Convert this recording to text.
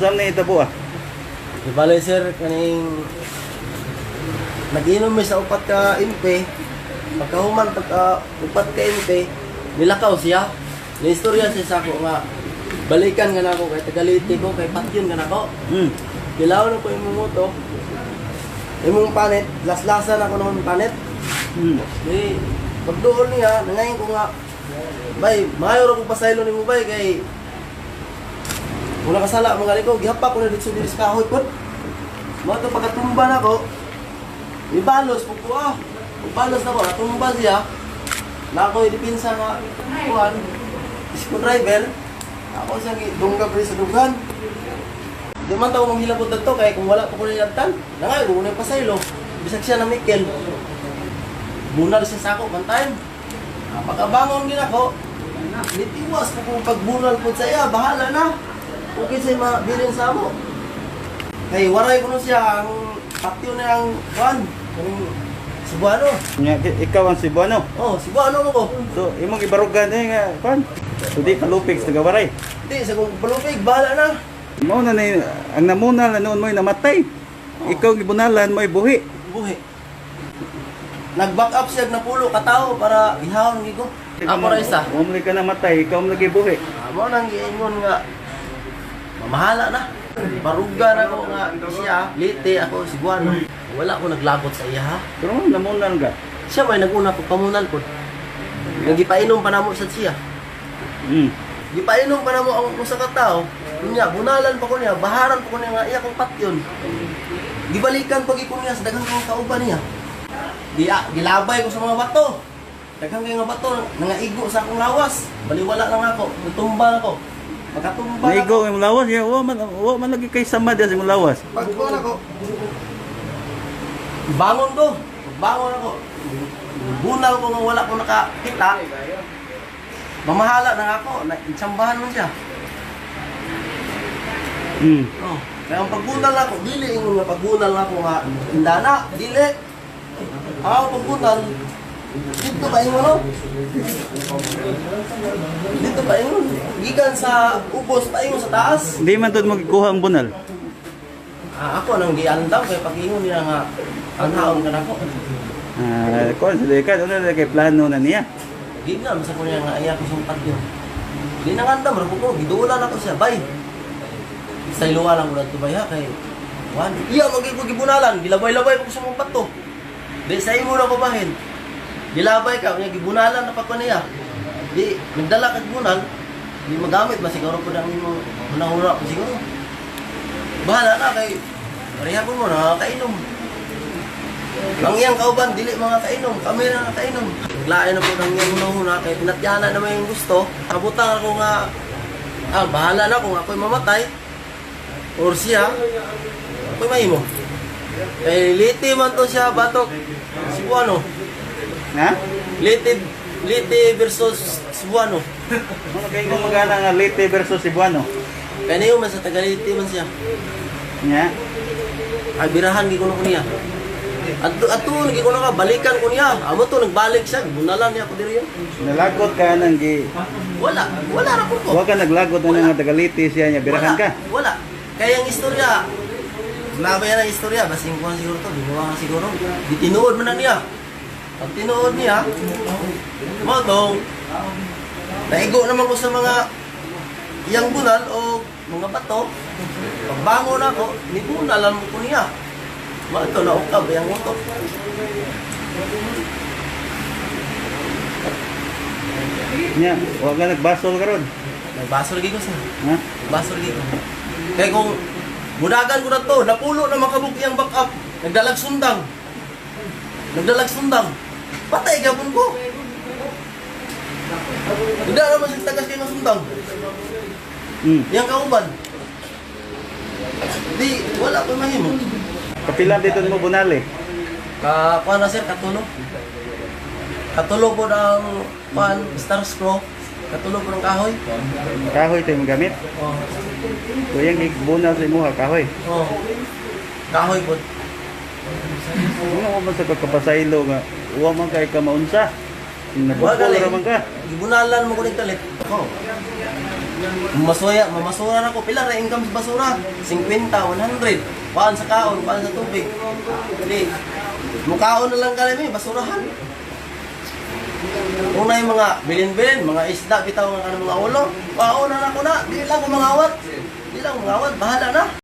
Unsam ni itabo ah. Di bale sir, kaning nag-inom mi sa upat ka impe. Pagkahuman pagka upat ka impe, nilakaw siya. Nistorya siya sa ako nga balikan nga nako kay tagaliti ko kay patyon nga nako. Hmm. Kilaw na ko imong moto. Imong panit, laslasan ako naman panit. Hmm. Di pagdoon niya, nangayon ko nga Bay, mayor ako pasaylo ni mo bay kay Mula kasala mga liko, gihapak ko na dito sa sa kahoy po. Mga ito pagkatumba na ko, ibalos po ko ah. Ibalos na ko, natumba siya. Na ako idipinsa nga, kuhan, screwdriver. Ako sa dungga pa rin sa dugan. Di man tao mong hilabot na to, kaya kung wala pa ko nilagtan, na nga, kung yung pasaylo, bisag siya na Mikel. Bunal siya sa ako. Ah, Pagkabangon din ako, nitiwas ko kung pagbunal po sa iya, bahala na. Okay sa mga bilin sa mo. Kay waray ko siya ang patio na ang kuan, kaning Cebuano. Nya ikaw ang Cebuano. Oh, Cebuano mo ko. So imong ibarugan eh nga kwan. So di kalupig sa gawaray. Di sa kung palupig, bahala na. Mao na ni ang namunal na noon mo'y namatay. Ikaw gibunalan mo'y buhi. Buhi. Nag-back up siya na pulo katao para ihawon gi ko. Ako ra isa. Umli ka namatay, ikaw ang lagi buhi. Amo nang giingon nga mamahala na. Barugan ako nga siya, lite ako Cebuano. Wala ko naglagot sa iya ha. Pero mo namunal ka. Siya may naguna ko pamunal ko. Nagipainom pa namo sa siya. Hmm. Gipainom pa namo ang usa ka tao. Unya bunalan pa ko niya, baharan pa ko niya nga iya kong patyon. Gibalikan pag ko niya sa daghang kang kauban niya. Di gilabay ko sa mga bato. Daghang kay nga bato nangaigo sa akong lawas. Baliwala lang ako, natumba ako. Pagkatumba na Naigo imong lawas, ya wa man wa man lagi kay sama dia sa lawas. Pagkuhan ako, bangon ko. Bangon ako. Bunal ko nga wala ko nakakita. Mamahala na ako. Naitsambahan mo siya. Hmm. Oh. Kaya ang pagbunal ako, dili ingon nga pagbunal ako nga indana, dili. Ako pagbunal, dito ba ingon no? Dito ba ingon? Gikan sa ubos pa ingon sa taas. Di man tud mo gikuha ang bunal. Ah, ako nang giandaw kay pag-ingon niya nga ang haon ka nako. Ah, kon sa dekat ano na kay plano na niya. Di na masa ko niya nga iya ko sumpat yun. Di na nganda mo ko gidulan ako siya bay. Sa iluwa lang ulat bay ha kay Wan, iya magi ko gibunalan, gilabay-labay ko sa mga bato. Di sa imo na ko bahin. Gilabay ka, kanya gibunalan na pa ko niya. Di nagdala kag bunal, di magamit ba siguro ko nang imo una-una ko siguro. Bahala na kay Pareha ko mo na kainom. Ang iyang kauban, dili mga kainom, kami na nakainom. Naglain na po ng iyang unahuna, kay pinatyana naman yung gusto. Kabutang ako nga, ah, bahala na kung ako'y mamatay. Or siya, ako'y mahimo. Eh, liti man to siya, batok. Cebuano. Ha? Liti, liti versus Cebuano. Ano kay kung magana nga Leyte versus Cebuano? Kaya niyo man sa Tagaliti man siya. Nya. Ay, birahan, gi ko na ko niya. At ato, nagi ko na ka, balikan ko niya. Amo to, nagbalik siya, bunalan niya ako diri yun. Nalagot ka nang gi Wala, wala na po ko. Wa ka naglagot na nga tagaliti siya niya birahan ka. Wala. Kaya ang istorya, Mabaya ng istorya, basing ko siguro to, gumawa ka siguro. Di tinuod mo na niya. Pag tinuod niya, mo tong, naigo naman ko sa mga iyang bunal o mga bato. Pagbangon ako, nibunalan mo ko niya. Mo ito, naukab yung moto. Nya, wa ka nagbasol karon. Nagbaso lagi ko siya. Ha? Nagbaso lagi ko. Kaya kung mudagan ko na to, napulo na makabuk iyang back up. Nagdalag sundang. Nagdalag sundang. Patay gapon ko. Hindi naman siya tagas kayo ng sundang. Hmm. Yang kauban. Di, wala pa mahimo. Kapila dito mo bunali. Ka, kuha na sir, katulo. Katulo po ng, kuhan, star scroll. Katulo po ng kahoy. Kahoy tayo magamit. Oh, Kuyang gigbunal sa imuha kahoy. oh. Kahoy po. Ano ko man sa pagkapasaylo nga wa man kay ka maunsa. Wala Nabukol galing. ra man ka. Gibunalan mo ko ni kalit. Oh. Masuya, mamasura na ko. Pila ra income sa basura? 50, 100. Paan sa kaon, paan sa tubig. Di, mukaon na lang kami, basurahan. Una yung mga bilin-bilin, mga isda, bitaw ng kanang mga ulo. Pauna na ko na, di lang ko mangawat. Di lang ko mangawat, bahala na.